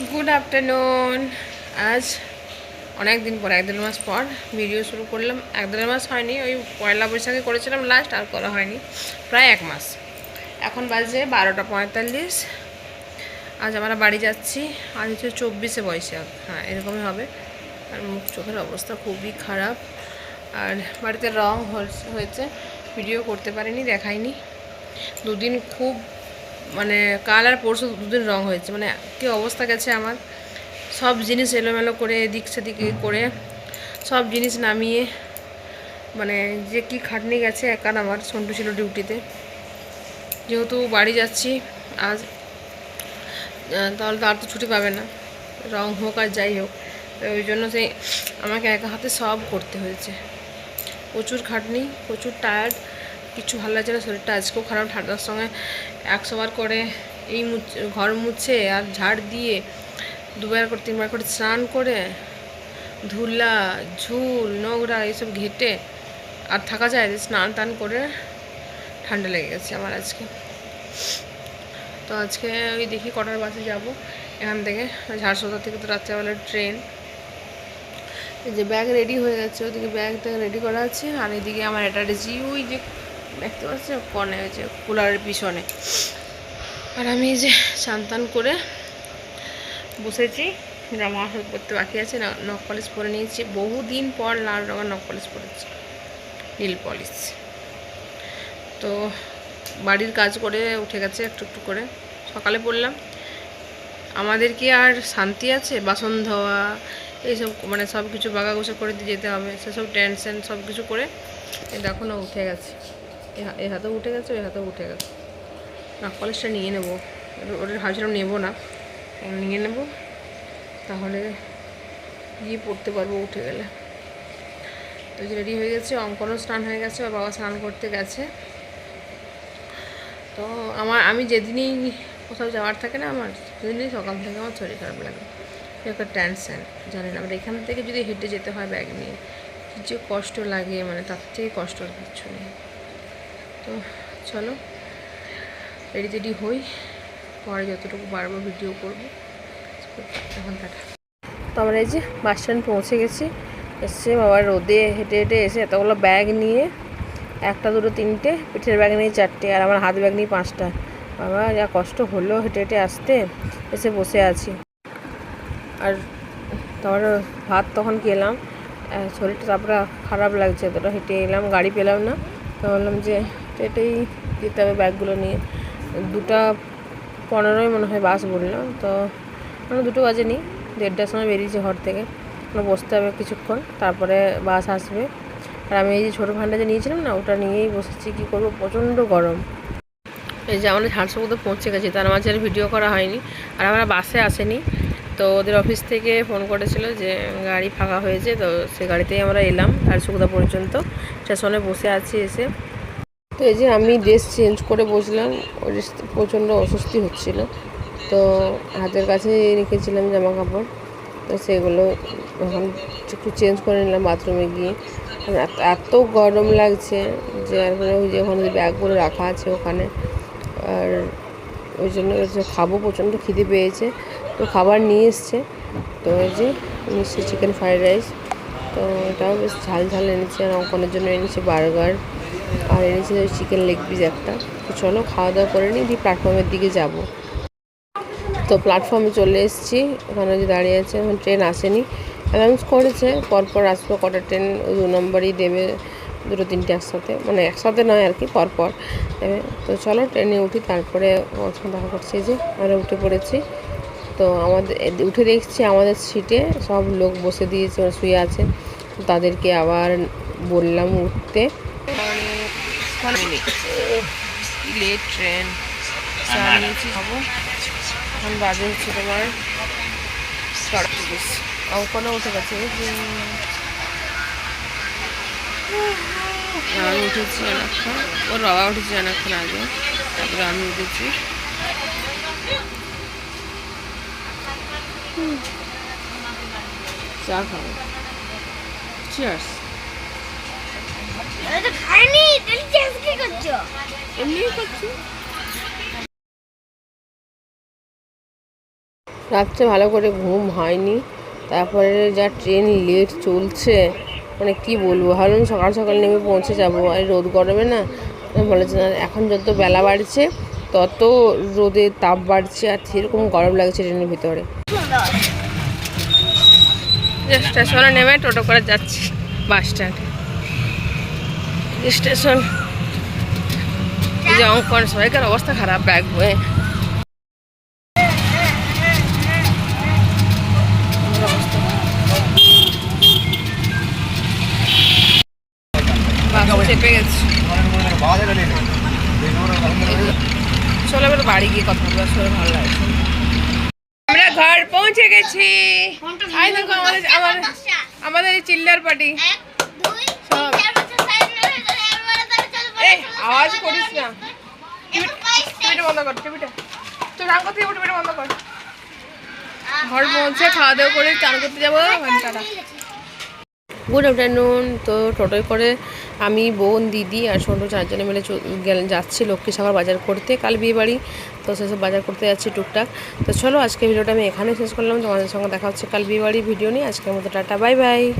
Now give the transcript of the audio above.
Good afternoon আজ অনেক দিন পর এক দেড় মাস পর ভিডিও শুরু করলাম। এক দেড় মাস হয়নি, ওই পয়লা বৈশাখে করেছিলাম লাস্ট আর করা হয়নি। প্রায় এক মাস। এখন বাজে বারোটা পঁয়তাল্লিশ। আজ আমরা বাড়ি যাচ্ছি। আজ হচ্ছে চব্বিশে বৈশাখ। হ্যাঁ এরকমই হবে। আর মুখ চোখের অবস্থা খুবই খারাপ। আর বাড়িতে রং হয়েছে- ভিডিও করতে পারিনি, দেখাইনি। দুদিন খুব মানে কাল আর পরশু দুদিন রং হয়েছে। মানে কী অবস্থা গেছে আমার। সব জিনিস এলোমেলো করে, এদিক সেদিক করে, সব জিনিস নামিয়ে মানে যে কি খাটনি গেছে একা আমার, সন্টু ছিল ডিউটিতে। যেহেতু বাড়ি যাচ্ছি, আজ তাহলে তো আর তো ছুটি পাবে না। রং হোক আর যাই হোক ওই জন্য সেই আমাকে একা হাতে সব করতে হয়েছে। প্রচুর খাটনি, প্রচুর টায়ার্ড কিছু ভালো লাগছে না শরীরটা আজকেও খারাপ ঠান্ডার সঙ্গে একশো বার করে এই মুছ- ঘর মুছে আর ঝাড় দিয়ে দুবার করে তিনবার করে স্নান করে ধুলা ঝুল নোংরা এইসব ঘেটে আর থাকা যায় না, স্নান টান করে ঠান্ডা লেগে গেছে আমার আজকে। তো আজকে ওই দেখি কটার বাসে যাব এখান থেকে ঝাড়সোদা থেকে তো রাত্রেবেলার ট্রেন। যে ব্যাগ রেডি হয়ে গেছে ওদিকে ব্যাগটা রেডি করা আছে আর এদিকে আমার অ্যাটার্জি ওই যে দেখতে পাচ্ছি কনে যে কুলারের পিছনে। আর আমি যে সান্তান করে বসেছি, জামা পরতে বাকি আছে নখ পলিশ পরে নিয়েছি। বহুদিন পর লাল রঙের নখ পলিশ পরেছি, নীল পলিশ। তো বাড়ির কাজ করে উঠে গেছে একটু একটু করে। সকালে পড়লাম আমাদের কি আর শান্তি আছে? বাসন ধোয়া, এইসব মানে সব কিছু বাগাগোছা করে দিয়ে যেতে হবে। সেসব টেনশন সব কিছু করে দেখো না উঠে গেছে। এ হা- এ হাতেও উঠে গেছে ওই হাতেও উঠে গেছে। না, কলেজটা নিয়ে নেব। ওটা- ভাবছিলাম নেব না। নিয়ে নেব, তাহলে গিয়ে পড়তে পারব উঠে গেলে। তো রেডি হয়ে গেছে, অঙ্কনও স্নান হয়ে গেছে, ওর বাবা স্নান করতে গেছে। তো আমার আমি যেদিনই কোথাও যাওয়ার থাকে না আমার, সেদিনই সকাল থেকে আমার শরীর খারাপ লাগে। একটা টেনশন জানি না। আমার এখান থেকে যদি হেঁটে যেতে হয় ব্যাগ নিয়ে, কি যে কষ্ট লাগে মানে তার থেকে কষ্ট আর কিচ্ছু নেই। তো চলো রেডি টেডি হই। পরে যতটুকু পারব ভিডিও করব। এখন টাটা। তো আমরা এই যে বাস স্ট্যান্ড পৌঁছে গেছি। এসছে বাবা রোদে হেঁটে হেঁটে এসে এতগুলো ব্যাগ নিয়ে, একটা, দুটো, তিনটে, পিঠের ব্যাগ নিয়ে চারটে, আর আমার হাত ব্যাগ নিয়ে পাঁচটা। বাবা, যা কষ্ট হলো হেঁটে হেঁটে আসতে, এসে বসে আছি। আর তারপর ভাত তখন খেলাম। শরীরটা তারপরে খারাপ লাগছে, এতটা হেঁটে এলাম, গাড়ি পেলাম না। তো বললাম যে হেঁটেই যেতে হবে ব্যাগগুলো নিয়ে। দুটা পনেরোই মনে হয় বাস বলল, তো মানে দুটো বাজেনি দেড়টার সময় বেরিয়েছি ঘর থেকে। বসতে হবে কিছুক্ষণ, তারপরে বাস আসবে। আর আমি এই যে ছোটো ভান্ডা যে নিয়েছিলাম না, ওটা নিয়েই বসেছি, কী করব? প্রচণ্ড গরম। এই যে আমরা ঝাড়সুগুতে পৌঁছে গেছি, তার মাঝে আর ভিডিও করা হয়নি। আর আমরা বাসে আসেনি, তো ওদের অফিস থেকে ফোন করেছিল যে গাড়ি ফাঁকা হয়েছে, তো সে গাড়িতেই আমরা এলাম ঝাড়সুগুদা পর্যন্ত। স্টেশনে বসে আছি এসে। তো এই যে আমি ড্রেস চেঞ্জ করে বসলাম প্রচণ্ড অস্বস্তি হচ্ছিল। তো হাতের কাছে রেখেছিলাম জামা কাপড় তো সেগুলো এখন একটু চেঞ্জ করে নিলাম বাথরুমে গিয়ে। এত- এত গরম লাগছে যে আর মানে ওই যে ওখানে ব্যাগগুলো রাখা আছে ওখানে, আর ওই জন্য খাব, প্রচণ্ড খিদে পেয়েছে। তো খাবার নিয়ে এসছে। তো এই যে নিশ্চয় চিকেন ফ্রাইড রাইস তো এটাও বেশ ঝাল ঝাল এনেছে, আর অঙ্কনের জন্য এনেছে বার্গার আর এনেছে চিকেন লেগ পিস একটা। তো চলো খাওয়া দাওয়া করে নিই, দিয়ে প্ল্যাটফর্মের দিকে যাব। তো প্ল্যাটফর্মে চলে এসেছি। ওখানে যে দাঁড়িয়ে আছে, এখন ট্রেন আসেনি। অ্যানাউন্স করেছে, পরপর আসবে কটা ট্রেন দু নম্বরই দেবে দুটো তিনটে একসাথে। মানে একসাথে নয় আর কি, পরপর দেবে। তো চলো ট্রেনে উঠি, তারপরে দেখা করছি যে, আমরা উঠে পড়েছি। তো আমাদের, উঠে দেখছি আমাদের সিটে সব লোক বসে দিয়েছে শুয়ে আছে। তাদেরকে আবার বললাম উঠতে। Late train. চা নিয়েছি খাব? এখন বাজে হচ্ছে তোমার সাড়ে অঙ্কনও উঠে গেছে। আমি উঠেছি অনেকক্ষণ। ওর বাবা উঠেছি অনেকক্ষণ আগে। তারপরে আমি উঠেছি। চা খাব। চিয়ার্স খাইনি কি করছ? এমনিই করছি। রাত্রে ভালো করে ঘুম হয়নি। তারপরে যা ট্রেন লেট চলছে মানে কি বলব? ভাবলাম সকাল সকাল নেমে পৌঁছে যাব। আর রোদ গরমে না বলেছে না এখন যত বেলা বাড়ছে তত রোদের তাপ বাড়ছে আর সেরকম গরম লাগছে ট্রেনের ভিতরে। স্টেশনে নেমে টোটো করে যাচ্ছি বাস স্ট্যান্ড স্টেশন। যে অঙ্কন সবাইকার অবস্থা খারাপ ব্যাগ হয়ে আমার অবস্থা চেপে গেছি। চলো এবার বাড়ি গিয়ে কথা বলব আসলে ভালো লাগছে। আমরা ঘর পৌঁছে গেছি। আমাদের আমাদের চিল্লার পার্টি আওয়াজ করিস না। টিভিটা বন্ধ কর, টিভিটা। টিভিটা বন্ধ কর। ঘর পৌঁছে খাওয়া দাওয়া করে চান করতে যাব ঘন্টাটা গুড আফটারনুন, তো টোটোয় করে আমি, বোন, দিদি আর সন্টু চারজনে মিলে চ- গেল- যাচ্ছি লক্ষ্মী সাগর বাজার করতে, কাল বিয়ে বাড়ি তো সেসব বাজার করতে যাচ্ছি টুকটাক। তো চলো আজকে ভিডিওটা আমি এখানে শেষ করলাম। তোমাদের সঙ্গে দেখা হচ্ছে কাল বিয়ে বাড়ি ভিডিও নিয়ে। আজকের মতো টাটা, বাই বাই।